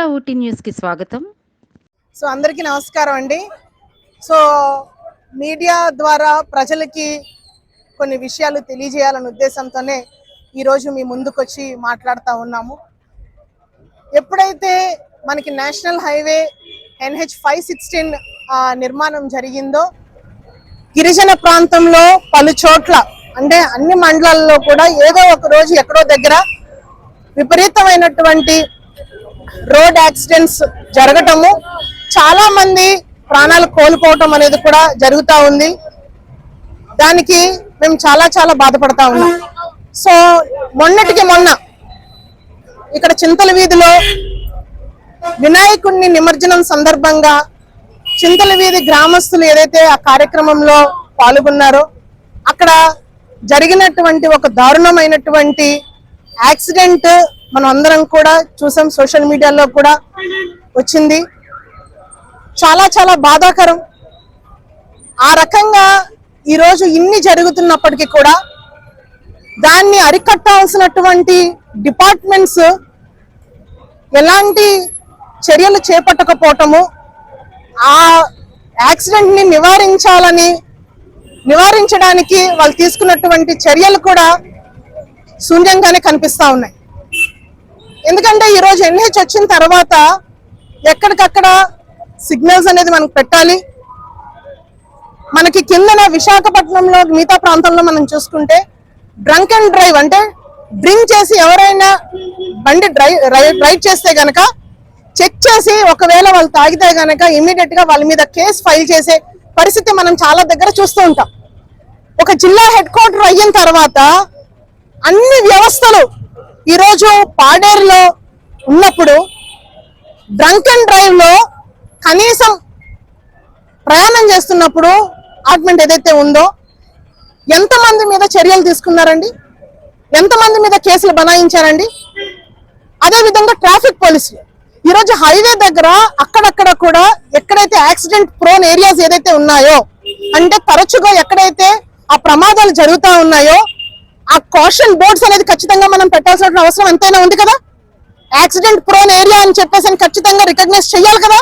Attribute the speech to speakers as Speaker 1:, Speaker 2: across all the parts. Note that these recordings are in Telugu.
Speaker 1: మన ఊటీ న్యూస్కి స్వాగతం.
Speaker 2: సో అందరికీ నమస్కారం అండి. సో మీడియా ద్వారా ప్రజలకి కొన్ని విషయాలు తెలియజేయాలనే ఉద్దేశంతోనే ఈరోజు మీ ముందుకొచ్చి మాట్లాడుతూ ఉన్నాము. ఎప్పుడైతే మనకి national highway NH five sixteen నిర్మాణం జరిగిందో గిరిజన ప్రాంతంలో పలు చోట్ల అంటే అన్ని మండలాల్లో కూడా ఏదో ఒక రోజు ఎక్కడో దగ్గర విపరీతమైనటువంటి రోడ్ యాక్సిడెంట్స్ జరగటము చాలా మంది ప్రాణాలు కోల్పోవటం అనేది కూడా జరుగుతూ ఉంది. దానికి మేము చాలా చాలా బాధపడతా ఉన్నాం. సో మొన్నటికి మొన్న ఇక్కడ చింతల వీధిలో వినాయకుడిని నిమజ్జనం సందర్భంగా చింతల వీధి గ్రామస్తులు ఏదైతే ఆ కార్యక్రమంలో పాల్గొన్నారో అక్కడ జరిగినటువంటి ఒక దారుణమైనటువంటి యాక్సిడెంట్ మనం అందరం కూడా చూసాం సోషల్ మీడియాలో కూడా వచ్చింది. చాలా చాలా బాధాకరం. ఆ రకంగా ఈరోజు ఇన్ని జరుగుతున్నప్పటికీ కూడా దాన్ని అరికట్టాల్సినటువంటి డిపార్ట్మెంట్స్ ఎలాంటి చర్యలు చేపట్టకపోవటము ఆ యాక్సిడెంట్ని నివారించాలని నివారించడానికి వాళ్ళు తీసుకున్నటువంటి చర్యలు కూడా శూన్యంగానే కనిపిస్తా ఉన్నాయి. ఎందుకంటే ఈరోజు ఎన్హెచ్ వచ్చిన తర్వాత ఎక్కడికక్కడ సిగ్నల్స్ అనేది మనకు పెట్టాలి. మనకి కిందన విశాఖపట్నంలో మిగతా ప్రాంతంలో మనం చూసుకుంటే డ్రంక్ అండ్ డ్రైవ్ అంటే డ్రింక్ చేసి ఎవరైనా బండి డ్రైవ్ డ్రైవ్ చేస్తే గనక చెక్ చేసి ఒకవేళ వాళ్ళు తాగితే గనక ఇమీడియట్గా వాళ్ళ మీద కేసు ఫైల్ చేసే పరిస్థితి మనం చాలా దగ్గర చూస్తూ ఉంటాం. ఒక జిల్లా హెడ్ క్వార్టర్ అయిన తర్వాత అన్ని వ్యవస్థలు ఈరోజు పాడేరులో ఉన్నప్పుడు డ్రంక్ అండ్ డ్రైవ్లో కనీసం ప్రయాణం చేస్తున్నప్పుడు ఆర్గ్మెంట్ ఏదైతే ఉందో ఎంతమంది మీద చర్యలు తీసుకున్నారండి? ఎంతమంది మీద కేసులు బనాయించారండి? అదే విధంగా ట్రాఫిక్ పోలీసులు. ఈరోజు హైవే దగ్గర అక్కడక్కడ కూడా ఎక్కడైతే యాక్సిడెంట్ ప్రోన్ ఏరియాస్ ఏదైతే ఉన్నాయో అంటే తరచుగా ఎక్కడైతే ఆ ప్రమాదాలు జరుగుతూ ఉన్నాయో ఆ కాషన్ బోర్డ్స్ అనేది ఖచ్చితంగా మనం పెట్టాల్సిన అవసరం ఎంతైనా ఉంది కదా? యాక్సిడెంట్ ప్రోన్ ఏరియా అని చెప్పేసి అని ఖచ్చితంగా రికగ్నైజ్ చేయాలి కదా?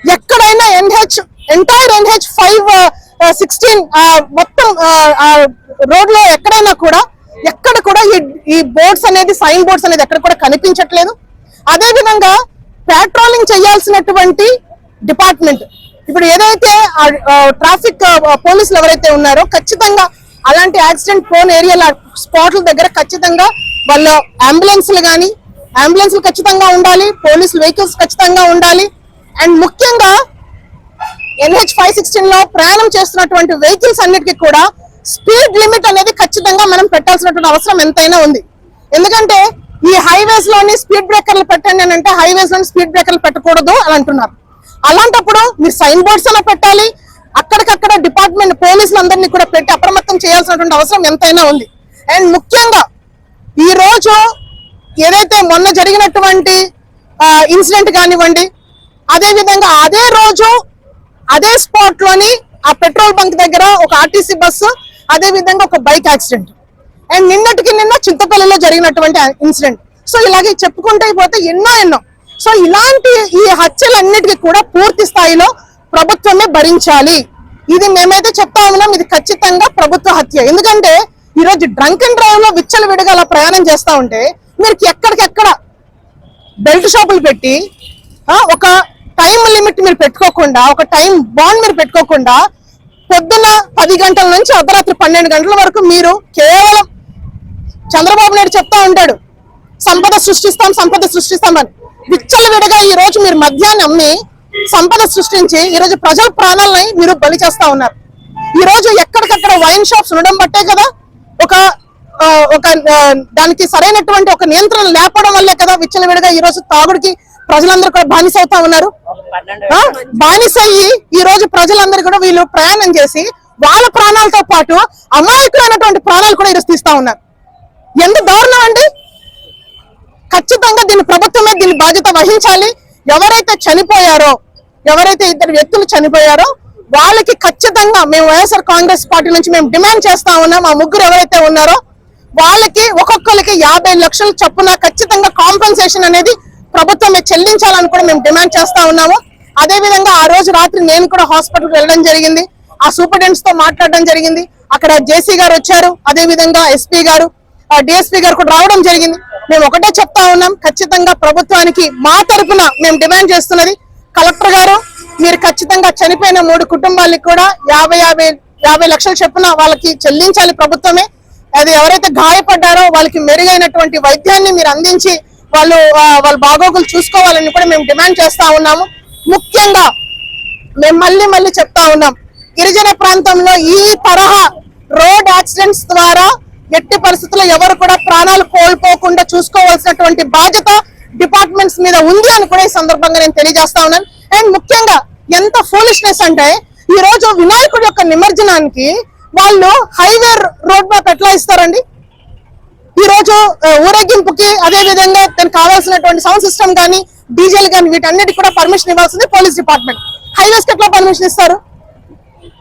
Speaker 2: ఎక్కడైనా NH entire NH five sixteen మొత్తం uh, uh, రోడ్లో ఎక్కడైనా కూడా ఎక్కడ కూడా ఈ ఈ బోర్డ్స్ అనేది సైన్ బోర్డ్స్ అనేది ఎక్కడ కూడా కనిపించట్లేదు. అదే విధంగా పెట్రోలింగ్ చేయాల్సినటువంటి డిపార్ట్మెంట్ ఇప్పుడు ఏదైతే ట్రాఫిక్ పోలీసులు uh, ఎవరైతే ఉన్నారో ఖచ్చితంగా అలాంటి యాక్సిడెంట్ ఫోన్ ఏరియాల స్పాట్ల దగ్గర ఖచ్చితంగా వాళ్ళ అంబులెన్స్లు కానీ అంబులెన్స్లు ఖచ్చితంగా ఉండాలి పోలీస్ వెహికల్స్ ఖచ్చితంగా ఉండాలి. అండ్ ముఖ్యంగా ఎన్హెచ్ ఫైవ్ సిక్స్టీన్లో ప్రయాణం చేస్తున్నటువంటి వెహికల్స్ అన్నిటికీ కూడా స్పీడ్ లిమిట్ అనేది ఖచ్చితంగా మనం పెట్టాల్సినటువంటి అవసరం ఎంతైనా ఉంది. ఎందుకంటే ఈ హైవేస్లోని స్పీడ్ బ్రేకర్లు పెట్టండి అని అంటే హైవేస్లోని స్పీడ్ బ్రేకర్లు పెట్టకూడదు అని అంటున్నారు. అలాంటప్పుడు మీరు సైన్ బోర్డ్స్ అలా పెట్టాలి అక్కడికక్కడ డిపార్ట్మెంట్ పోలీసులు అందరినీ కూడా పెట్టి అప్రమత్తం చేయాల్సినటువంటి అవసరం ఎంతైనా ఉంది. అండ్ ముఖ్యంగా ఈ రోజు ఏదైతే మొన్న జరిగినటువంటి ఇన్సిడెంట్ కానివ్వండి అదే విధంగా అదే రోజు అదే స్పాట్లోని ఆ పెట్రోల్ బంక్ దగ్గర ఒక ఆర్టీసీ బస్సు అదే విధంగా ఒక బైక్ యాక్సిడెంట్. అండ్ నిన్నటికి నిన్న చింతపల్లిలో జరిగినటువంటి ఇన్సిడెంట్. సో ఇలాగే చెప్పుకుంటే పోతే ఎన్నో ఎన్నో. సో ఇలాంటి ఈ హత్యలన్నిటికీ కూడా పూర్తి స్థాయిలో ప్రభుత్వమే భరించాలి. ఇది మేమైతే చెప్తా ఉన్నాం ఇది ఖచ్చితంగా ప్రభుత్వ హత్య. ఎందుకంటే ఈరోజు డ్రంక్ అండ్ డ్రైవ్లో విచ్చలు విడగల అలా ప్రయాణం చేస్తా ఉంటే మీరు ఎక్కడికెక్కడ బెల్ట్ షాపులు పెట్టి ఒక టైం లిమిట్ మీరు పెట్టుకోకుండా ఒక టైం బాండ్ మీరు పెట్టుకోకుండా పొద్దున పది గంటల నుంచి అర్ధరాత్రి పన్నెండు గంటల వరకు మీరు కేవలం చంద్రబాబు నాయుడు చెప్తా ఉంటాడు సంపద సృష్టిస్తాం సంపద సృష్టిస్తామని విచ్చల విడగా ఈ రోజు మీరు మద్యాన్ని అమ్మి సంపద సృష్టించి ఈ రోజు ప్రజల ప్రాణాలని మీరు బలి చేస్తా ఉన్నారు. ఈ రోజు ఎక్కడికక్కడ వైన్ షాప్స్ ఉండడం బట్టే కదా ఒక ఒక దానికి సరైనటువంటి ఒక నియంత్రణ లేపడం వల్లే కదా విచ్చల విడిగా ఈ రోజు తాగుడికి ప్రజలందరూ కూడా బానిస అవుతా ఉన్నారు. ఆ, బానిస అయ్యి ఈ రోజు ప్రజలందరూ కూడా వీళ్ళు ప్రయాణం చేసి వాళ్ళ ప్రాణాలతో పాటు అమాయకులైనటువంటి ప్రాణాలు కూడా ఈరోజు తీస్తా ఉన్నారు. ఎంత దారుణం అండి? ఖచ్చితంగా దీని ప్రభుత్వమే దీని బాధ్యత వహించాలి. ఎవరైతే చనిపోయారో ఎవరైతే ఇద్దరు వ్యక్తులు చనిపోయారో వాళ్ళకి ఖచ్చితంగా మేము వైఎస్ఆర్ కాంగ్రెస్ పార్టీ నుంచి మేము డిమాండ్ చేస్తా ఉన్నాం. ఆ ముగ్గురు ఎవరైతే ఉన్నారో వాళ్ళకి ఒక్కొక్కరికి యాభై లక్షలు చొప్పున ఖచ్చితంగా కాంపెన్సేషన్ అనేది ప్రభుత్వం చెల్లించాలని కూడా మేము డిమాండ్ చేస్తా ఉన్నాము. అదే విధంగా ఆ రోజు రాత్రి నేను కూడా హాస్పిటల్కి వెళ్ళడం జరిగింది. ఆ సూపరింటెండెంట్స్తో మాట్లాడడం జరిగింది. అక్కడ జేసీ గారు వచ్చారు. అదే విధంగా ఎస్పీ గారు డిఎస్పీ గారు కూడా రావడం జరిగింది. మేము ఒకటే చెప్తా ఉన్నాం ఖచ్చితంగా ప్రభుత్వానికి మా తరపున మేము డిమాండ్ చేస్తున్నది కలెక్టర్ గారు మీరు ఖచ్చితంగా చనిపోయిన మూడు కుటుంబాలకి కూడా యాభై యాభై యాభై లక్షలు చొప్పున వాళ్ళకి చెల్లించాలి ప్రభుత్వమే. అది ఎవరైతే గాయపడ్డారో వాళ్ళకి మెరుగైనటువంటి వైద్యాన్ని మీరు అందించి వాళ్ళు వాళ్ళ బాగోగులు చూసుకోవాలని కూడా మేము డిమాండ్ చేస్తా ఉన్నాము. ముఖ్యంగా మేము మళ్ళీ మళ్ళీ చెప్తా ఉన్నాం గిరిజన ప్రాంతంలో ఈ తరహా రోడ్ యాక్సిడెంట్స్ ద్వారా ఎట్టి పరిస్థితుల్లో ఎవరు కూడా ప్రాణాలు కోల్పోకుండా చూసుకోవాల్సినటువంటి బాధ్యత డిపార్ట్మెంట్స్ మీద ఉంది అని కూడా ఈ సందర్భంగా నేను తెలియజేస్తా ఉన్నాను. అండ్ ముఖ్యంగా ఎంత ఫూలిష్నెస్ అంటే ఈ రోజు వినాయకుడి యొక్క నిమజ్జనానికి వాళ్ళు హైవే రోడ్ మ్యాప్ ఎట్లా ఇస్తారండి? ఈ రోజు ఊరేగింపుకి అదే విధంగా దానికి కావాల్సినటువంటి సౌండ్ సిస్టమ్ కానీ డీజేలు కానీ వీటన్నిటికి కూడా పర్మిషన్ ఇవ్వాల్సింది పోలీస్ డిపార్ట్మెంట్. హైవేస్కి ఎట్లా పర్మిషన్ ఇస్తారు?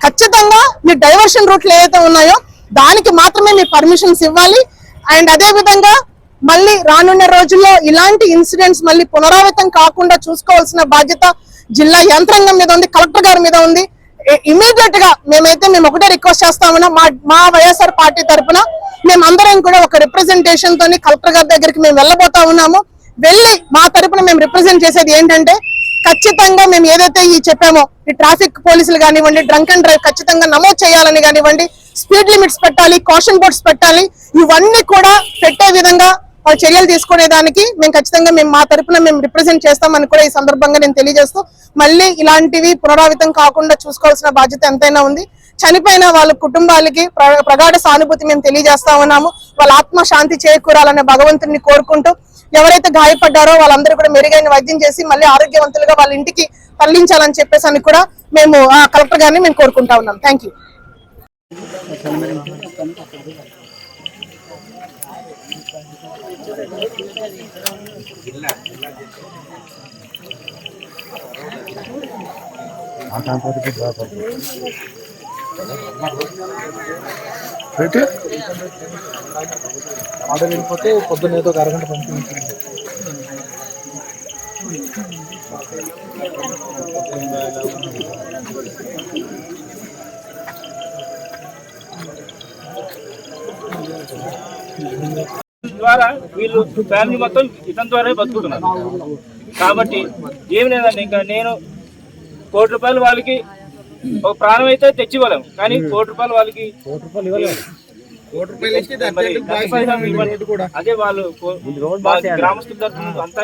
Speaker 2: ఖచ్చితంగా మీ డైవర్షన్ రూట్లు ఏవైతే ఉన్నాయో దానికి మాత్రమే మీ పర్మిషన్స్ ఇవ్వాలి. అండ్ అదే విధంగా మళ్ళీ రానున్న రోజుల్లో ఇలాంటి ఇన్సిడెంట్స్ మళ్ళీ పునరావృతం కాకుండా చూసుకోవాల్సిన బాధ్యత జిల్లా యంత్రాంగం మీద ఉంది కలెక్టర్ గారి మీద ఉంది. ఇమీడియట్గా మేమైతే మేము ఒకటే రిక్వెస్ట్ చేస్తామన్నా మా మా వైఎస్ఆర్ పార్టీ తరపున మేమందరం కూడా ఒక రిప్రజెంటేషన్ తోని కలెక్టర్ గారి దగ్గరికి మేము వెళ్ళబోతా ఉన్నాము. వెళ్ళి మా తరపున మేము రిప్రజెంట్ చేసేది ఏంటంటే ఖచ్చితంగా మేము ఏదైతే ఈ చెప్పామో ఈ ట్రాఫిక్ పోలీసులు కానివ్వండి డ్రంక్ అండ్ డ్రైవ్ ఖచ్చితంగా నమోదు చేయాలని కానివ్వండి స్పీడ్ లిమిట్స్ పెట్టాలి కాషన్ బోర్డ్స్ పెట్టాలి. ఇవన్నీ కూడా పెట్టే విధంగా చర్యలు తీసుకునేదానికి మేము ఖచ్చితంగా మేము మా తరపున మేము రిప్రజెంట్ చేస్తామని కూడా ఈ సందర్భంగా నేను తెలియజేస్తూ మళ్ళీ ఇలాంటివి పునరావితం కాకుండా చూసుకోవాల్సిన బాధ్యత ఎంతైనా ఉంది. చనిపోయిన వాళ్ళ కుటుంబాలకి ప్ర- ప్రగాఢ సానుభూతి మేము తెలియజేస్తా ఉన్నాము. వాళ్ళ ఆత్మ శాంతి చేకూరాలనే భగవంతుడిని కోరుకుంటూ ఎవరైతే గాయపడ్డారో వాళ్ళందరూ కూడా మెరుగైన వైద్యం చేసి మళ్ళీ ఆరోగ్యవంతులుగా వాళ్ళ ఇంటికి తరలించాలని చెప్పేసి అని కూడా మేము ఆ కలెక్టర్ గారిని మేము కోరుకుంటా ఉన్నాం. థ్యాంక్ యూ
Speaker 1: అయితే ఆర్డర్ వెళ్ళిపోతే పొద్దున్న ఏదో ఒక అరగంట పంపించింది
Speaker 3: వీళ్ళు ఫ్యామిలీ మొత్తం ఇతని ద్వారా బతుకుతున్నారు. కాబట్టి ఏమి లేదండి ఇంకా నేను కోటి రూపాయలు వాళ్ళకి ఒక ప్రాణం అయితే తెచ్చివ్వలేము. కానీ కోటి రూపాయలు వాళ్ళకి. అదే వాళ్ళు గ్రామస్తుల అంతా